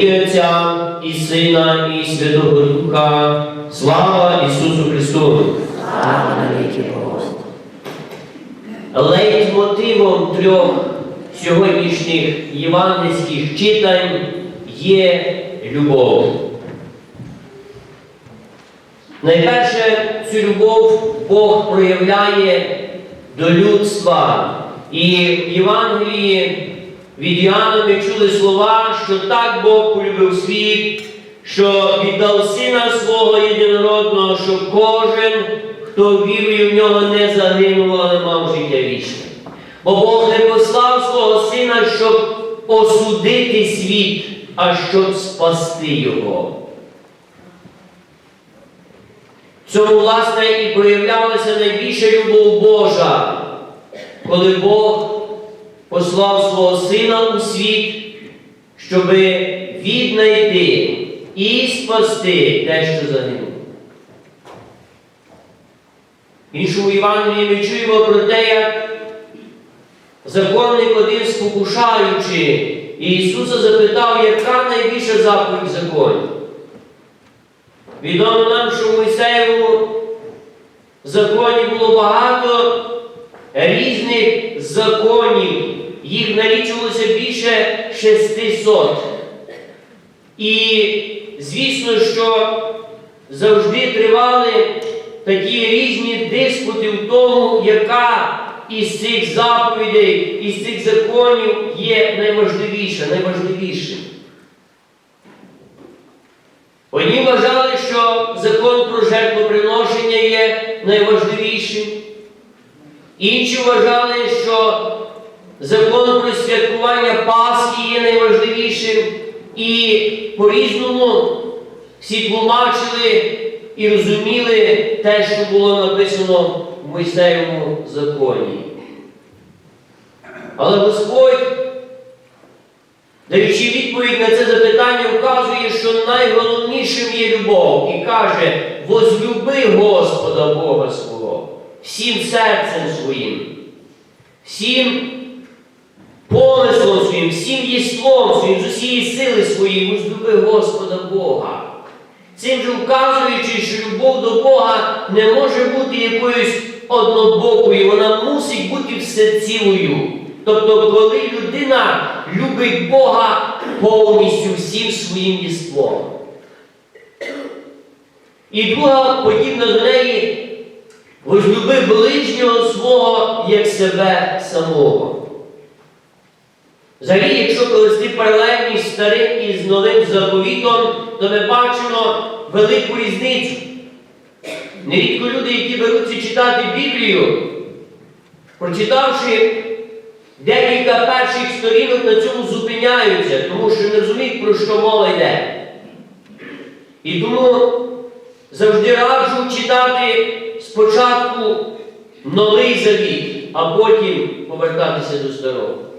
І Отця, і Сина, і Святого Духа, слава Ісусу Христу! Слава навіки. Лейтмотивом трьох сьогоднішніх євангельських читань є любов. Найперше цю любов Бог проявляє до людства. І в Євангелії від Іоанна ми чули слова, що так Бог полюбив світ, що віддав сина свого єдинородного, щоб кожен, хто вірує в нього, не загинув, але мав життя вічне. Бо Бог не послав свого сина, щоб осудити світ, а щоб спасти його. В цьому, власне, і проявлялася найбільша любов Божа, коли Бог послав свого Сина у світ, щоб віднайти і спасти те, що загинуло. Іншому Євангелії ми чуємо про те, як законник один спокушаючи, Ісуса запитав, яка найбільша заповідь в законі. Відомо нам, що в Мойсеєвому законі було багато різних законів. Їх налічувалося більше 600. І звісно, що завжди тривали такі різні диспути в тому, яка із цих заповідей, із цих законів є найважливіша, найважливішим. Одні вважали, що закон про жертвоприношення є найважливішим. Інші вважали, що закон про святкування Пасхи є найважливішим. І по-різному всі тлумачили і розуміли те, що було написано в Мойсеєвому законі. Але Господь Даючи відповідь на це запитання, вказує, що найголовнішим є любов і каже, возлюби Господа Бога свого всім серцем своїм, всім помислом своїм, всім єством своїм, з усієї сили своєї, возлюби Господа Бога. Цим же вказуючи, що любов до Бога не може бути якоюсь однобокою, вона мусить бути всецілою. Тобто, коли людина любить Бога повністю всім своїм єством. І друга, подібна до неї, возлюби ближнього свого як себе самого. Взагалі, якщо провести паралельність з старим і з новим заповітом, то ми бачимо велику різницю. Нерідко люди, які беруться читати Біблію, прочитавши декілька перших сторінок на цьому зупиняються, тому що не розуміють, про що мова йде. І тому завжди раджу читати спочатку Новий Завіт, а потім повертатися до старого.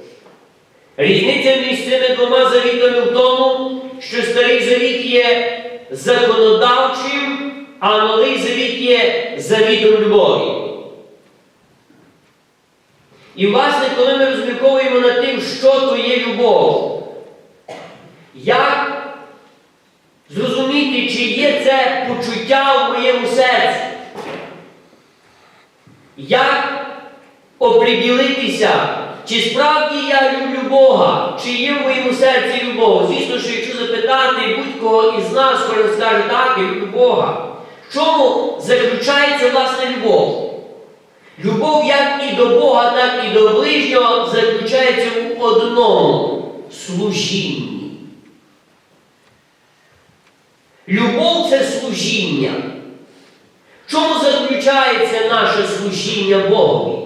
Різниця між цими двома завітами в тому, що старий завіт є законодавчим, а новий завіт є завітом любові. І, власне, коли ми розмірковуємо над тим, що то є любов, як зрозуміти, чи є це почуття в моєму серці? Як оприділитися, чи справді я люблю Бога, чи є в моєму серці любов? Звісно, що якщо запитати будь-кого із нас, кожен скаже, так, я люблю Бога. В чому заключається власне любов? Любов як і до Бога, так і до ближнього заключається в одному служінні. Любов це служіння. В чому заключається наше служіння Богові?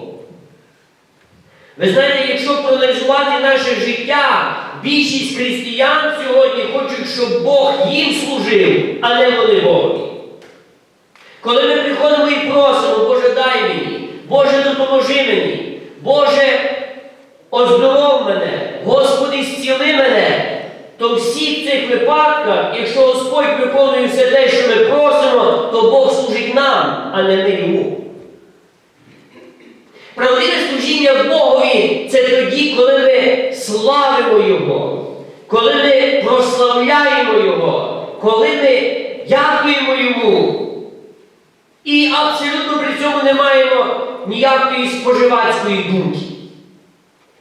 Ви знаєте, якщо проаналізувати наше життя, більшість християн сьогодні хочуть, щоб Бог їм служив, а не вони Богові. Коли ми приходимо і просимо, Боже, дай мені, Боже, допоможи мені, Боже, оздоров мене, Господи, зціли мене, то в всіх цих випадках, якщо Господь виконує все те, що ми просимо, то Бог служить нам, а не ми йому. Правдиве служіння Богові це тоді, коли ми славимо Його, коли ми прославляємо Його, коли ми дякуємо Йому. І абсолютно при цьому не маємо ніякої споживацької думки.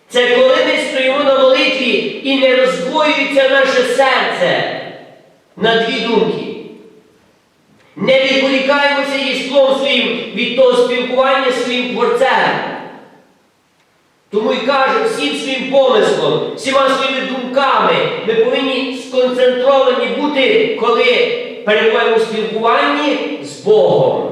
Це коли ми стоїмо на молитві і не роздвоюється наше серце на дві думки. Не своїм від того спілкування зі своїм творцем. Тому і каже всім своїм помислом, всіма своїми думками, ми повинні сконцентровані бути, коли перебуваємо у спілкуванні з Богом.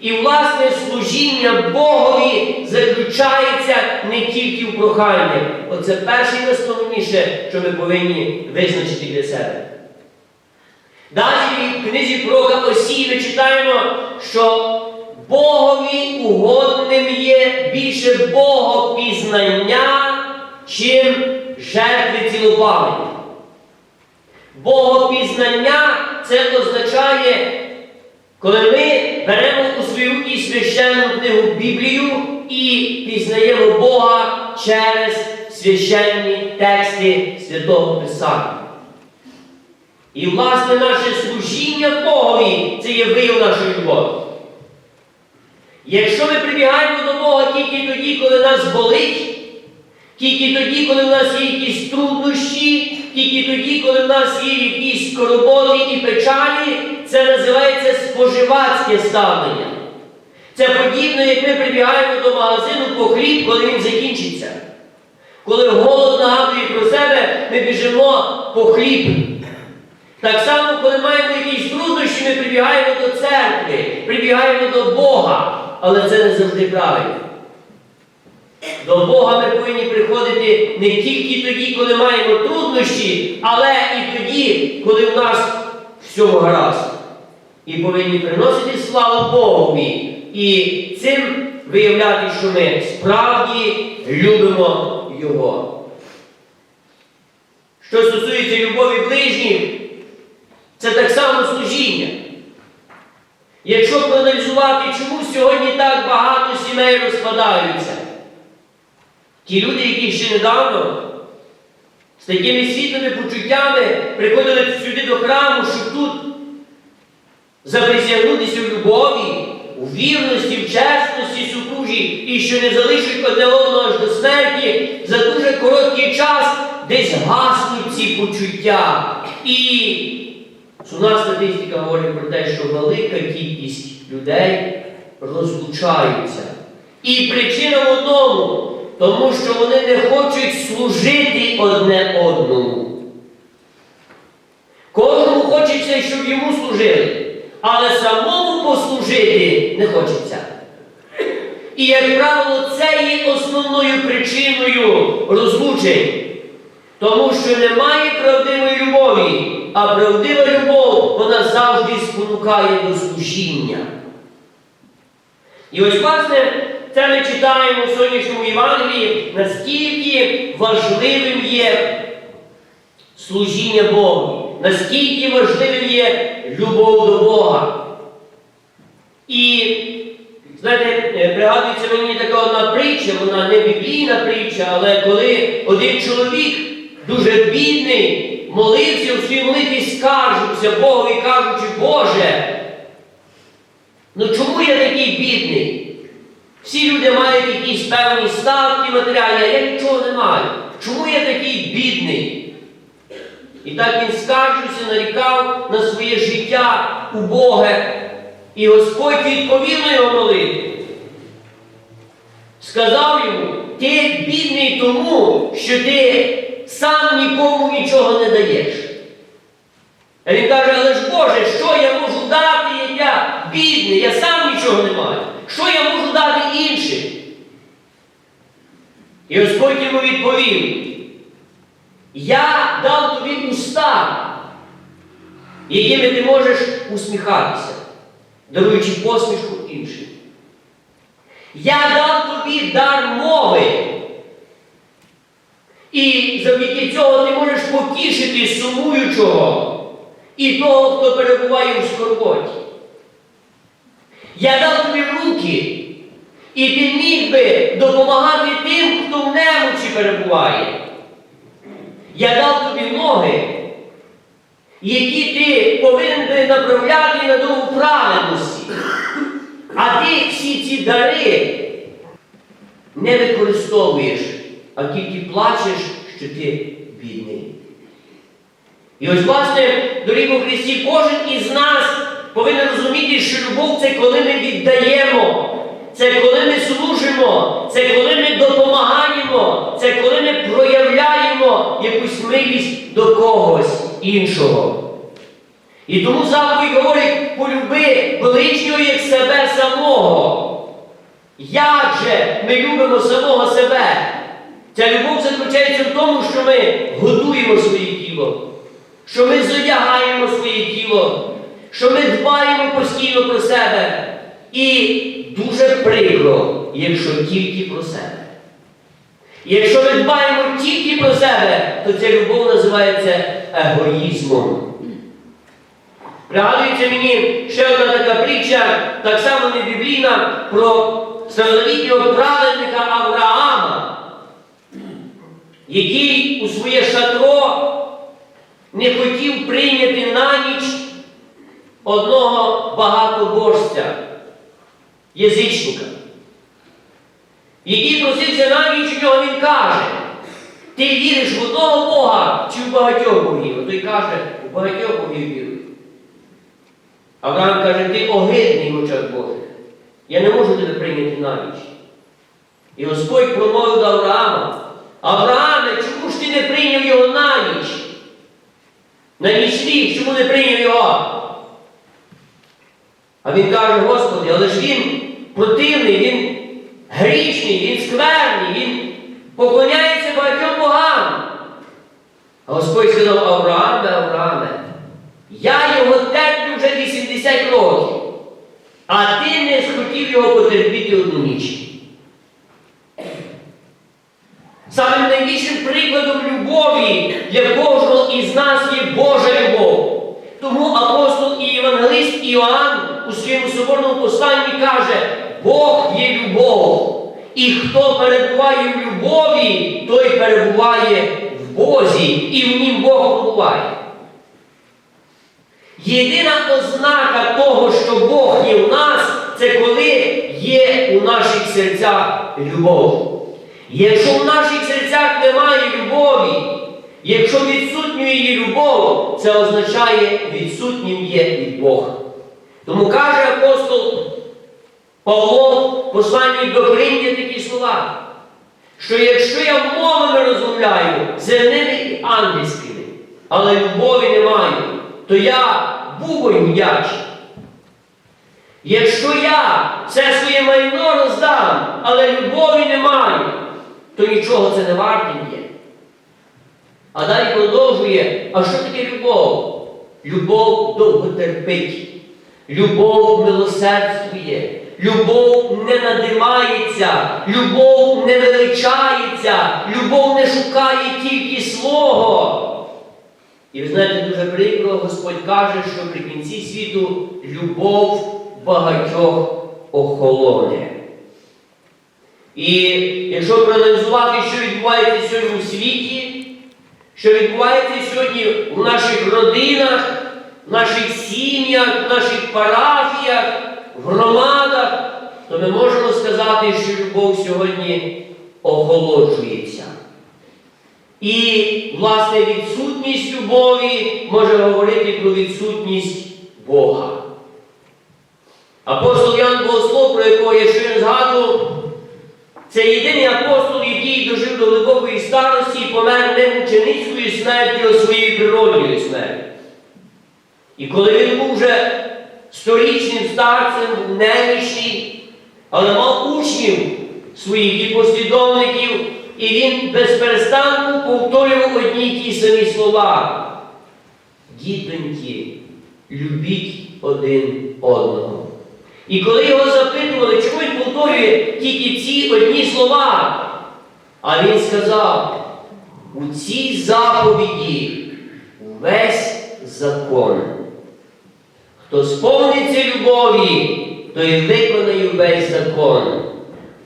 І власне служіння Богові заключається не тільки в проханні. Оце перше і найголовніше, що ми повинні визначити для себе. Далі в книзі пророка Осії ми читаємо, що Богові угодним є більше Богопізнання, чим жертви цілопалення. Богопізнання це означає, коли ми беремо у свої руки священну книгу Біблію і пізнаємо Бога через священні тексти Святого Писання. І, власне, наше служіння Богові це є вияв нашої любові. Якщо ми прибігаємо до Бога тільки тоді, коли нас болить, тільки тоді, коли в нас є якісь труднощі, тільки тоді, коли в нас є якісь скорботи і печалі, це називається споживацьке ставлення. Це подібно, як ми прибігаємо до магазину по хліб, коли він закінчиться. Коли голод нагадує про себе, ми біжимо по хліб. Так само, коли маємо якісь труднощі, ми прибігаємо до церкви, прибігаємо до Бога, але це не завжди правильно. До Бога ми повинні приходити не тільки тоді, коли маємо труднощі, але і тоді, коли в нас все гаразд. І повинні приносити славу Богові. І цим виявляти, що ми справді любимо Його. Що стосується любові ближніх, це так само служіння. Якщо проаналізувати, чому сьогодні так багато сімей розпадаються, ті люди, які ще недавно з такими світлими почуттями приходили сюди до храму, щоб тут заприсягнутися в любові, у вірності, в чесності супружі і що не залишать одне одного аж до смерті, за дуже короткий час десь гаснуть ці почуття. І Сумна статистика говорить про те, що велика кількість людей розлучаються. І причина в одному, тому що вони не хочуть служити одне одному. Кожному хочеться, щоб йому служили, але самому послужити не хочеться. І, як правило, це є основною причиною розлучень. Тому що немає правдивої любові, а правдива любов, вона завжди спонукає до служіння. І ось, власне, це ми читаємо в сьогоднішньому Євангелії, наскільки важливим є служіння Богу, наскільки важливим є любов до Бога. І, знаєте, е, пригадується мені така одна притча, вона не біблійна притча, але коли один чоловік дуже бідний, молився у своїй молитві, скаржився Богові, кажучи, Боже, ну чому я такий бідний? Всі люди мають якісь певні ставки матеріальні, а я нічого не маю. Чому я такий бідний? І так він скаржився, нарікав на своє життя у Бога. І Господь відповів його молитву. Сказав йому, ти бідний тому, що ти сам нікому нічого не даєш. А він каже, але ж Боже, що я можу дати, як я бідний, я сам нічого не маю. Що я можу дати іншим? І Господь йому відповів, я дав тобі уста, якими ти можеш усміхатися, даруючи посмішку іншим. Я дав тобі дар мови. І завдяки цього ти можеш потішити сумуючого і того, хто перебуває у скорботі. Я дав тобі руки, і ти міг би допомагати тим, хто в немочі перебуває. Я дав тобі ноги, які ти повинен би направляти на дорогу праведності. А ти всі ці дари не використовуєш, а тільки плачеш, що ти бідний. І ось, власне, дорогі у Христі, кожен із нас повинен розуміти, що любов це коли ми віддаємо, це коли ми служимо, це коли ми допомагаємо, це коли ми проявляємо якусь милість до когось іншого. І тому заповідь говорить, полюби ближнього як себе самого. Як же ми любимо самого себе? Ця любов заключається в тому, що ми годуємо своє тіло, що ми зодягаємо своє тіло, що ми дбаємо постійно про себе. І дуже прикро, якщо тільки про себе. Якщо ми дбаємо тільки про себе, то ця любов називається егоїзмом. Пригадується мені ще одна така притча, так само не біблійна, про старозавітнього праведника Авраама, який у своє шатро не хотів прийняти на ніч одного багатобожця, язичника, який просився на ніч у нього, він каже, ти віриш в одного Бога чи в багатьох богів? А той каже, у багатьох богів вірую. Авраам каже, ти огидний в очах Божих. Я не можу тебе прийняти на ніч. І Господь промовив до Авраама, Аврааме, чому ж ти не прийняв його на ніч? На нічліг, чому не прийняв його? А він каже, Господи, але ж він противний, він грішний, він скверний, він поклоняється багатьом богам. А Господь сказав, Аврааме, Аврааме, я його терплю вже 80 років, а ти не схотів його потерпіти одну ніч. Самим найбільшим прикладом любові для кожного із нас є Божа любов. Тому апостол і євангелист Іоанн у своєму соборному посланні каже, Бог є любов. І хто перебуває в любові, той перебуває в Бозі, і в нім Бог перебуває. Єдина ознака того, що Бог є в нас, це коли є у наших серцях любов. Якщо в наших серцях немає любові, якщо відсутньою є любов, це означає відсутнім є від Бога. Тому каже апостол Павло в посланні до Коринтія такі слова, що якщо я мовами розмовляю земними і ангельськими, але любові не маю, то я бубонь вдячний. Якщо я все своє майно роздам, але любові не маю, то нічого це не вартим є. А далі продовжує, а що таке любов? Любов довго терпить, любов милосердствує, любов не надимається, любов не величається, любов не шукає тільки свого. І ви знаєте, дуже прикро, Господь каже, що при кінці світу любов багатьох охолоне. І якщо проаналізувати, що відбувається сьогодні у світі, що відбувається сьогодні в наших родинах, в наших сім'ях, в наших парафіях, в громадах, то ми можемо сказати, що любов сьогодні охолоджується. І, власне, відсутність любові може говорити про відсутність Бога. Апостол Ян Богослов, про якого я щойно згадував, це єдиний апостол, який дожив до глибокої старості і помер не мученицькою смертю, а своєю природньою смертю. І коли він був вже сторічним старцем, був немічний, але мав учнів своїх і послідовників, і він без перестанку повторював одні й ті самі слова. Дітоньки, любіть один одного. І коли його запитували, чому він повторює тільки ці одні слова, а він сказав, у цій заповіді весь закон. Хто сповниться любові, той виконає весь закон.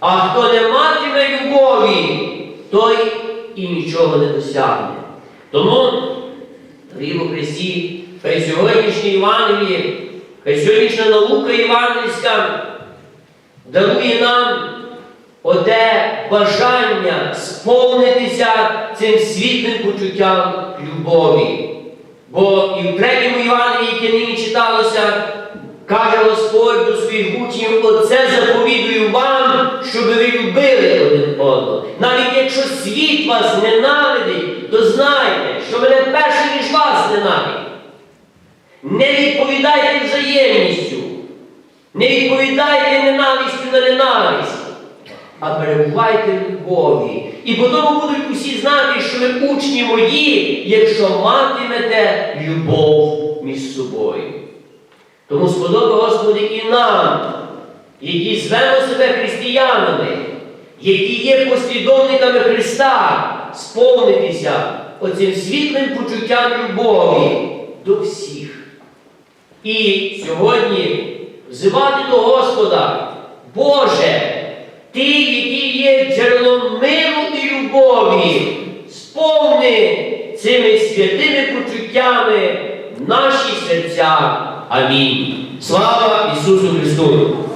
А хто не матиме любові, той і нічого не досягне. Тому, дорогі Христі, хай сьогоднішнє Євангеліє, хай сьогоднішня наука євангельська дарує нам оте бажання сповнитися цим світлим почуттям любові. Бо і в третьому Євангелії, яке нині читалося, каже Господь до своїх учнів, оце заповідую вам, щоб ви любили один одного. Навіть якщо світ вас ненавидить, то знайте, що мене перше, ніж вас ненавидить. Не відповідайте взаємністю, не відповідайте ненавистю на ненависть, а перебувайте в любові. І по тому будуть усі знати, що ви учні мої, якщо матимете любов між собою. Тому сподоби, Господи, і нам, які звемо себе християнами, які є послідовниками Христа, сповнитися оцим світлим почуттям любові до всіх. І сьогодні взивати до Господа, Боже, Ти, який є джерелом миру і любові, сповни цими святими почуттями наші серця. Амінь. Слава Ісусу Христу!